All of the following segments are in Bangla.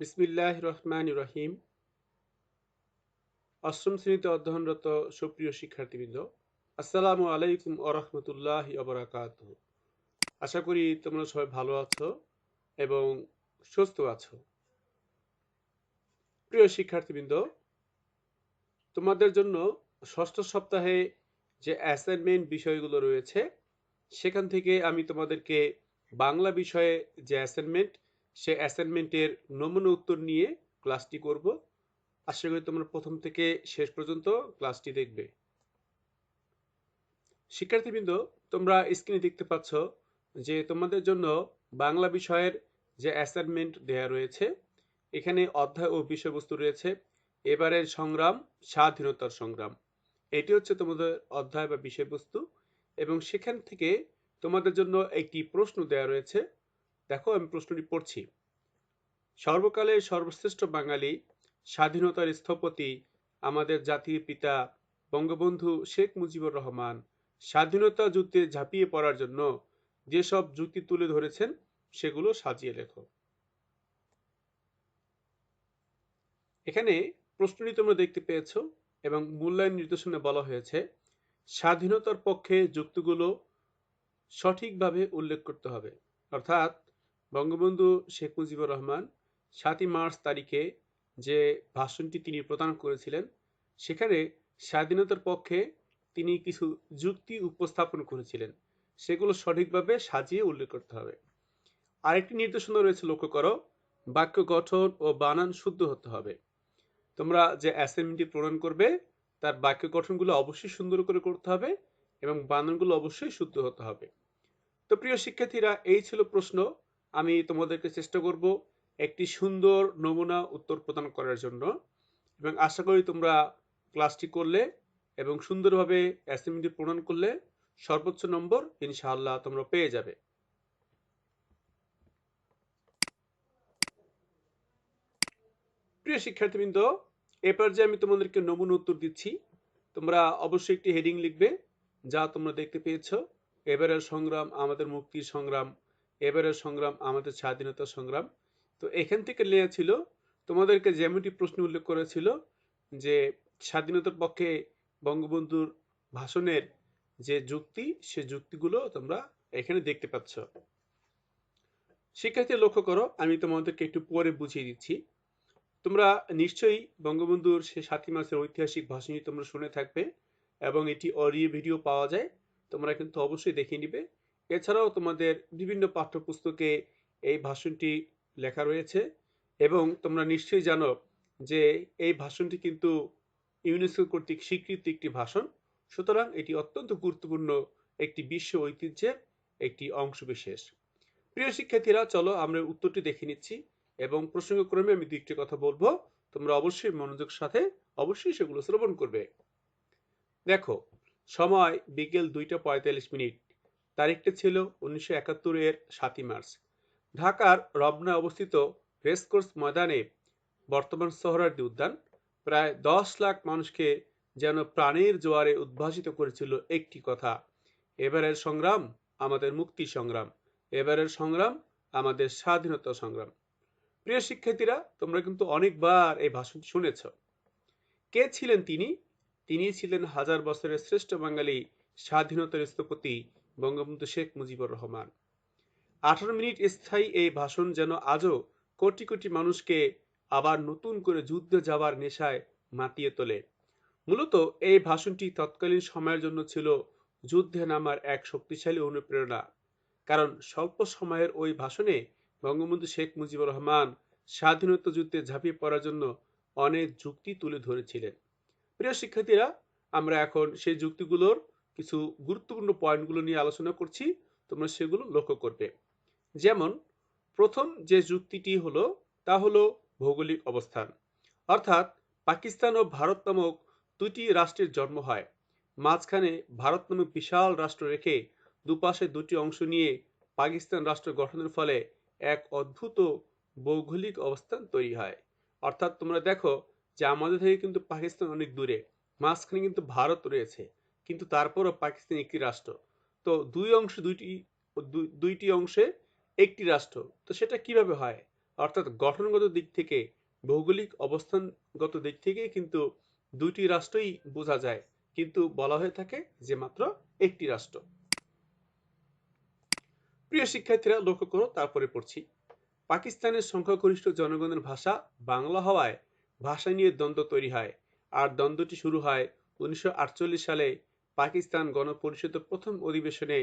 বিসমিল্লাহ রহমান রহিম অষ্টম শ্রেণীতে অধ্যয়নরত সুপ্রিয় শিক্ষার্থীবৃন্দ, আসসালামু আলাইকুম আরহামতুল্লাহ অবরাকাত আশা করি তোমরা সবাই ভালো আছো এবং সুস্থ আছো। প্রিয় শিক্ষার্থীবৃন্দ, তোমাদের জন্য ষষ্ঠ সপ্তাহে যে অ্যাসাইনমেন্ট বিষয়গুলো রয়েছে, সেখান থেকে আমি তোমাদেরকে বাংলা বিষয়ে যে অ্যাসাইনমেন্ট সে অ্যাসাইনমেন্টের নমুনা উত্তর নিয়ে ক্লাসটি করব। আশা করি তোমরা প্রথম থেকে শেষ পর্যন্ত ক্লাসটি দেখবে। শিক্ষার্থীবৃন্দ, তোমরা স্ক্রিনে দেখতে পাচ্ছ যে তোমাদের জন্য বাংলা বিষয়ের যে অ্যাসাইনমেন্ট দেয়া রয়েছে, এখানে অধ্যায় ও বিষয়বস্তু রয়েছে। এবারের সংগ্রাম, স্বাধীনতার সংগ্রাম। এটি হচ্ছে তোমাদের অধ্যায় বা বিষয়বস্তু এবং সেখান থেকে তোমাদের জন্য একটি প্রশ্ন দেয়া রয়েছে। দেখো, আমি প্রশ্নটি পড়ছি। সর্বকালের সর্বশ্রেষ্ঠ বাঙালি, স্বাধীনতার স্থপতি আমাদের জাতির পিতা বঙ্গবন্ধু শেখ মুজিবুর রহমান স্বাধীনতা যুদ্ধে ঝাঁপিয়ে পড়ার জন্য যেসব যুক্তি তুলে ধরেছেন, সেগুলো সাজিয়ে লেখো। এখানে প্রশ্নটি তোমরা দেখতে পেয়েছ এবং মূল্যায়ন নির্দেশনে বলা হয়েছে, স্বাধীনতার পক্ষে যুক্তিগুলো সঠিকভাবে উল্লেখ করতে হবে। অর্থাৎ বঙ্গবন্ধু শেখ মুজিবুর রহমান সাতই মার্চ তারিখে যে ভাষণটি তিনি প্রদান করেছিলেন, সেখানে স্বাধীনতার পক্ষে তিনি কিছু যুক্তি উপস্থাপন করেছিলেন। সেগুলো সঠিকভাবে সাজিয়ে উল্লেখ করতে হবে। আরেকটি নির্দেশনা রয়েছে, লক্ষ্য করো, বাক্য গঠন ও বানান শুদ্ধ হতে হবে। তোমরা যে অ্যাসাইনমেন্টটি প্রদান করবে, তার বাক্য গঠনগুলো অবশ্যই সুন্দর করে করতে হবে এবং বানানগুলো অবশ্যই শুদ্ধ হতে হবে। তো প্রিয় শিক্ষার্থীরা, এই ছিল প্রশ্ন। আমি তোমাদেরকে চেষ্টা করব একটি সুন্দর নমুনা উত্তর প্রদান করার জন্য। এবং আশা করি তোমরা ক্লাসটি করলে এবং সুন্দরভাবে অ্যাসাইনমেন্টটি প্রদান করলে সর্বোচ্চ নম্বর ইনশাআল্লাহ তোমরা পেয়ে যাবে। প্রিয় শিক্ষার্থীবৃন্দ এবার যে আমি তোমাদেরকে নমুনা উত্তর দিচ্ছি। তোমরা অবশ্যই একটি হেডিং লিখবে যা তোমরা দেখতে পেয়েছ। এবারের সংগ্রাম, আমাদের মুক্তির সংগ্রাম এবারের সংগ্রাম, আমাদের স্বাধীনতা সংগ্রাম। তো এখান থেকে নেওয়া ছিল, তোমাদেরকে যেমনটি প্রশ্ন উল্লেখ করেছিল, যে স্বাধীনতার পক্ষে বঙ্গবন্ধুর ভাষণের যে যুক্তি, সে যুক্তিগুলো তোমরা এখানে দেখতে পাচ্ছ। শিক্ষার্থী, লক্ষ্য করো, আমি তোমাদেরকে একটু পরে বুঝিয়ে দিচ্ছি। তোমরা নিশ্চয়ই বঙ্গবন্ধুর সে সাতই মাসের ঐতিহাসিক ভাষণটি তোমরা শুনে থাকবে, এবং এটি অডিও ভিডিও পাওয়া যায়, তোমরা কিন্তু অবশ্যই দেখে নিবে। এছাড়াও তোমাদের বিভিন্ন পাঠ্যপুস্তকে এই ভাষণটি লেখা রয়েছে এবং তোমরা নিশ্চয়ই জানো যে এই ভাষণটি কিন্তু ইউনেস্কো কর্তৃক স্বীকৃত একটি ভাষণ। সুতরাং এটি অত্যন্ত গুরুত্বপূর্ণ একটি বিশ্ব ঐতিহ্যের একটি অংশ বিশেষ প্রিয় শিক্ষার্থীরা, চলো আমরা উত্তরটি দেখে নিচ্ছি এবং প্রসঙ্গক্রমে আমি দুইটি কথা বলব। তোমরা অবশ্যই মনোযোগ সাথে অবশ্যই সেগুলো শ্রবণ করবে। দেখো, সময় বিকেল দুইটা পঁয়তাল্লিশ মিনিট। তারিখটা ছিল উনিশশো একাত্তরের সাতই মার্চ। ঢাকার রবনা অবস্থিত রেসকোর্স ময়দানে বর্তমান সোহরার্দি উদ্যান। প্রায় দশ লাখ মানুষকে যেন প্রাণের জোয়ারে উদ্ভাসিত করেছিল একটি কথা, এবারের সংগ্রাম আমাদের মুক্তি সংগ্রাম, এবারের সংগ্রাম আমাদের স্বাধীনতা সংগ্রাম। প্রিয় শিক্ষার্থীরা, তোমরা কিন্তু অনেকবার এই ভাষণ শুনেছ। কে ছিলেন তিনি? তিনি ছিলেন হাজার বছরের শ্রেষ্ঠ বাঙালি স্বাধীনতার স্থপতি বঙ্গবন্ধু শেখ মুজিবুর রহমান। আঠারো মিনিট স্থায়ী এই ভাষণ যেন আজও কোটি কোটি মানুষকে আবার নতুন করে যুদ্ধে যাওয়ার নেশায় মাতিয়ে তোলে। মূলত এই ভাষণটি তৎকালীন সময়ের জন্য ছিল যুদ্ধে নামার এক শক্তিশালী অনুপ্রেরণা। কারণ স্বল্প সময়ের ওই ভাষণে বঙ্গবন্ধু শেখ মুজিবুর রহমান স্বাধীনতা যুদ্ধে ঝাঁপিয়ে পড়ার জন্য অনেক যুক্তি তুলে ধরেছিলেন। প্রিয় শিক্ষার্থীরা, আমরা এখন সেই যুক্তিগুলোর কিছু গুরুত্বপূর্ণ পয়েন্টগুলো নিয়ে আলোচনা করছি, তোমরা সেগুলো লক্ষ্য করবে। যেমন, প্রথম যে যুক্তিটি হলো, তা হলো ভৌগোলিক অবস্থান। অর্থাৎ, পাকিস্তান ও ভারত নামক দুটি রাষ্ট্রের জন্ম হয়। মাঝখানে ভারত নামক বিশাল রাষ্ট্র রেখে দুপাশে দুটি অংশ নিয়ে পাকিস্তান রাষ্ট্র গঠনের ফলে এক অদ্ভুত ভৌগোলিক অবস্থান তৈরি হয়। অর্থাৎ, তোমরা দেখো যে আমাদের থেকে কিন্তু পাকিস্তান অনেক দূরে, মাঝখানে কিন্তু ভারত রয়েছে। কিন্তু তারপরও পাকিস্তান একটি রাষ্ট্র। তো দুই অংশ দুইটি দুইটি অংশে একটি রাষ্ট্র। তো সেটা কীভাবে হয়? অর্থাৎ গঠনগত দিক থেকে, ভৌগোলিক অবস্থানগত দিক থেকে কিন্তু দুইটি রাষ্ট্রই বোঝা যায়। কিন্তু বলা হয়ে থাকে যে মাত্র একটি রাষ্ট্র। প্রিয় শিক্ষার্থীরা, লক্ষ্য করো, তারপরে পড়ছি। পাকিস্তানের সংখ্যাগরিষ্ঠ জনগণের ভাষা বাংলা হওয়ায় ভাষা নিয়ে দ্বন্দ্ব তৈরি হয়। আর দ্বন্দ্বটি শুরু হয় উনিশশো আটচল্লিশ সালে পাকিস্তান গণপরিষদের প্রথম অধিবেশনে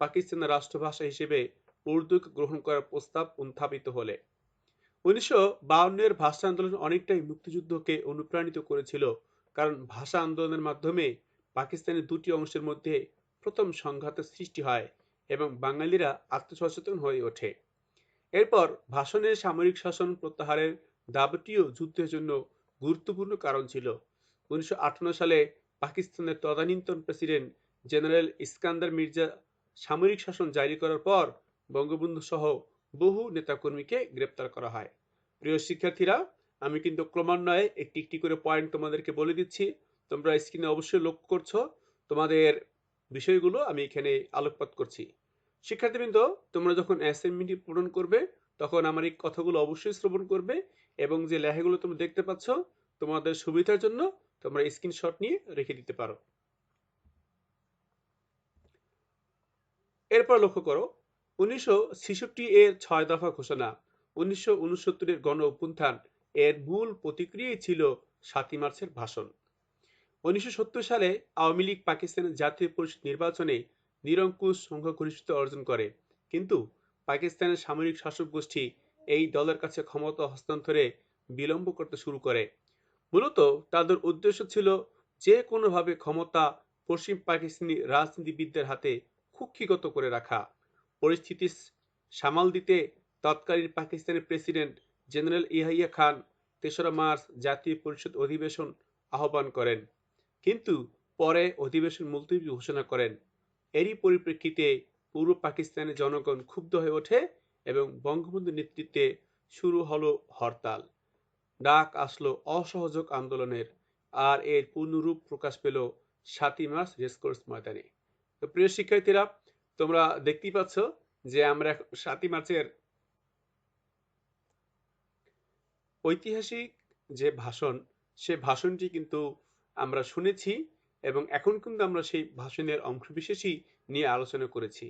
পাকিস্তানের রাষ্ট্রভাষা হিসেবে উর্দুকে গ্রহণ করার প্রস্তাব উত্থাপিত হলে। উনিশশো বাউন্নের ভাষা আন্দোলন অনেকটাই মুক্তিযুদ্ধকে অনুপ্রাণিত করেছিল, কারণ ভাষা আন্দোলনের মাধ্যমে পাকিস্তানের দুটি অংশের মধ্যে প্রথম সংঘাতের সৃষ্টি হয় এবং বাঙালিরা আত্মসচেতন হয়ে ওঠে। এরপর ভাষণের সামরিক শাসন প্রত্যাহারের দাবিটিও যুদ্ধের জন্য গুরুত্বপূর্ণ কারণ ছিল। উনিশশো সালে পাকিস্তানের তদানীন্তন প্রেসিডেন্ট জেনারেল ইস্কান্দার মির্জা সামরিক শাসন জারি করার পর বঙ্গবন্ধু সহ বহু নেতাকর্মীকে গ্রেপ্তার করা হয়। প্রিয় শিক্ষার্থীরা, আমি কিন্তু ক্রমান্বয়ে একটি একটি করে পয়েন্ট তোমাদেরকে বলে দিচ্ছি। তোমরা স্ক্রিনে অবশ্যই লক্ষ্য করছ। তোমাদের বিষয়গুলো আমি এখানে আলোকপাত করছি। শিক্ষার্থীবৃন্দ, তোমরা যখন অ্যাসাইনমেন্টটি পূরণ করবে, তখন আমার এই কথাগুলো অবশ্যই শ্রবণ করবে এবং যে লেখাগুলো তোমরা দেখতে পাচ্ছ, তোমাদের সুবিধার জন্য তোমরা স্ক্রিনশট নিয়ে রেখে দিতে পারো। এরপর লক্ষ্য করো, উনিশশো এর ছয় দফা ঘোষণা, উনিশশো উনসত্তরের গণ অভ্যুত্থান এর মূল প্রতিক্রিয়াই ছিল সাতই মার্চের ভাষণ। উনিশশো সত্তর সালে আওয়ামী লীগ পাকিস্তানের জাতীয় পরিষদ নির্বাচনে নিরঙ্কুশ সংখ্যাগরিষ্ঠতা অর্জন করে। কিন্তু পাকিস্তানের সামরিক শাসক গোষ্ঠী এই দলের কাছে ক্ষমতা হস্তান্তরে বিলম্ব করতে শুরু করে। মূলত তাদের উদ্দেশ্য ছিল যে কোনোভাবে ক্ষমতা পশ্চিম পাকিস্তানি রাজনীতিবিদদের হাতে কুক্ষিগত করে রাখা। পরিস্থিতি সামাল দিতে তৎকালীন পাকিস্তানের প্রেসিডেন্ট জেনারেল ইয়াহিয়া খান তেসরা মার্চ জাতীয় পরিষদ অধিবেশন আহ্বান করেন। কিন্তু পরে অধিবেশন মুলতবি ঘোষণা করেন। এরই পরিপ্রেক্ষিতে পূর্ব পাকিস্তানের জনগণ ক্ষুব্ধ হয়ে ওঠে এবং বঙ্গবন্ধুর নেতৃত্বে শুরু হলো হরতাল। ডাক আসলো অসহযোগ আন্দোলনের আর এর পূর্ণরূপ প্রকাশ পেল সাতই মার্চ রেসকোর্স ময়দানে। তো প্রিয় শিক্ষার্থীরা, তোমরা দেখতেই পাচ্ছ যে আমরা সাতই মার্চের ঐতিহাসিক যে ভাষণ, সে ভাষণটি কিন্তু আমরা শুনেছি এবং এখন কিন্তু আমরা সেই ভাষণের অংশবিশেষই নিয়ে আলোচনা করেছি।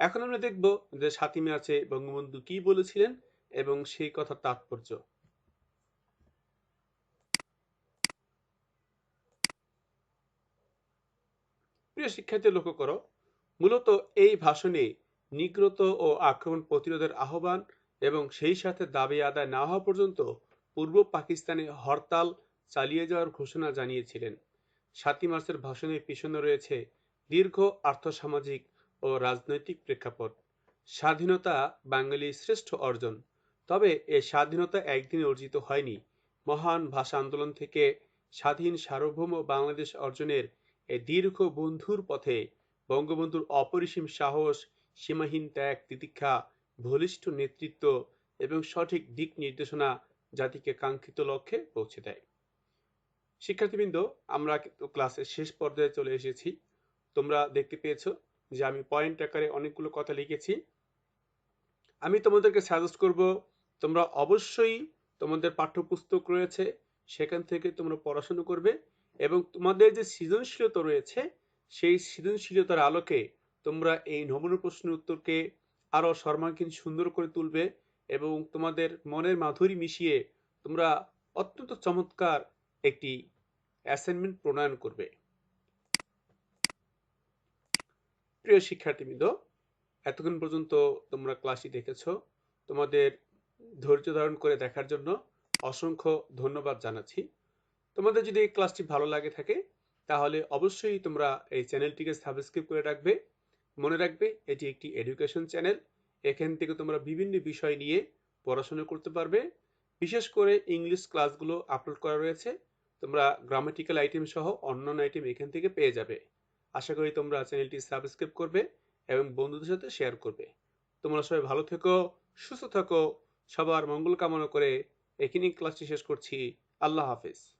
এখন আমরা দেখব যে সাতই মার্চে বঙ্গবন্ধু কি বলেছিলেন এবং সেই কথার তাৎপর্য। প্রিয় শিক্ষার্থী, লক্ষ্য করো, মূলত এই ভাষণে নিগ্রত ও আক্রমণ প্রতিরোধের আহ্বান এবং সেই সাথে দাবি আদায় না হওয়া পর্যন্ত পূর্ব পাকিস্তানে হরতাল চালিয়ে যাওয়ার ঘোষণা জানিয়েছিলেন। সাতই মার্চের ভাষণের পিছনে রয়েছে দীর্ঘ আর্থসামাজিক ও রাজনৈতিক প্রেক্ষাপট। স্বাধীনতা বাঙালির শ্রেষ্ঠ অর্জন। তবে এ স্বাধীনতা একদিনে অর্জিত হয়নি। মহান ভাষা আন্দোলন থেকে স্বাধীন সার্বভৌম বাংলাদেশ অর্জনের এই দীর্ঘ বন্ধুর পথে বঙ্গবন্ধুর অপরিসীম সাহস, সীমাহীন ত্যাগ, তিতিক্ষা, বলিষ্ঠ নেতৃত্ব এবং সঠিক দিক নির্দেশনা জাতিকে কাঙ্ক্ষিত লক্ষ্যে পৌঁছে দেয়। শিক্ষার্থীবৃন্দ, আমরা ক্লাসের শেষ পর্যায়ে চলে এসেছি। তোমরা দেখতে পেয়েছ যে আমি পয়েন্ট আকারে অনেকগুলো কথা লিখেছি। আমি তোমাদেরকে সাজেস্ট করব, তোমরা অবশ্যই তোমাদের পাঠ্যপুস্তক রয়েছে, সেখান থেকে তোমরা পড়াশুনো করবে এবং তোমাদের যে সৃজনশীলতা রয়েছে, সেই সৃজনশীলতার আলোকে তোমরা এই নমুনা প্রশ্নের উত্তরকে আরও সর্বাঙ্গীন সুন্দর করে তুলবে এবং তোমাদের মনের মাধুরী মিশিয়ে তোমরা অত্যন্ত চমৎকার একটি অ্যাসাইনমেন্ট প্রণয়ন করবে। প্রিয় শিক্ষার্থীবৃন্দ, এতক্ষণ পর্যন্ত তোমরা ক্লাসটি দেখেছ। তোমাদের ধৈর্য ধারণ করে দেখার জন্য অসংখ্য ধন্যবাদ জানাচ্ছি। তোমাদের যদি এই ক্লাসটি ভালো লাগে থাকে, তাহলে অবশ্যই তোমরা এই চ্যানেলটিকে সাবস্ক্রাইব করে রাখবে। মনে রাখবে, এটি একটি এডুকেশন চ্যানেল এখান থেকে তোমরা বিভিন্ন বিষয় নিয়ে পড়াশোনা করতে পারবে। বিশেষ করে ইংলিশ ক্লাসগুলো আপলোড করা রয়েছে। তোমরা গ্রামাটিক্যাল আইটেম সহ অন্যান্য আইটেম এখান থেকে পেয়ে যাবে। আশা করি তোমরা চ্যানেলটি সাবস্ক্রাইব করবে এবং বন্ধুদের সাথে শেয়ার করবে। তোমরা সবাই ভালো থেকো, সুস্থ থাকো, সবার মঙ্গল কামনা করে এখানেই ক্লাসটি শেষ করছি। আল্লাহ হাফিজ।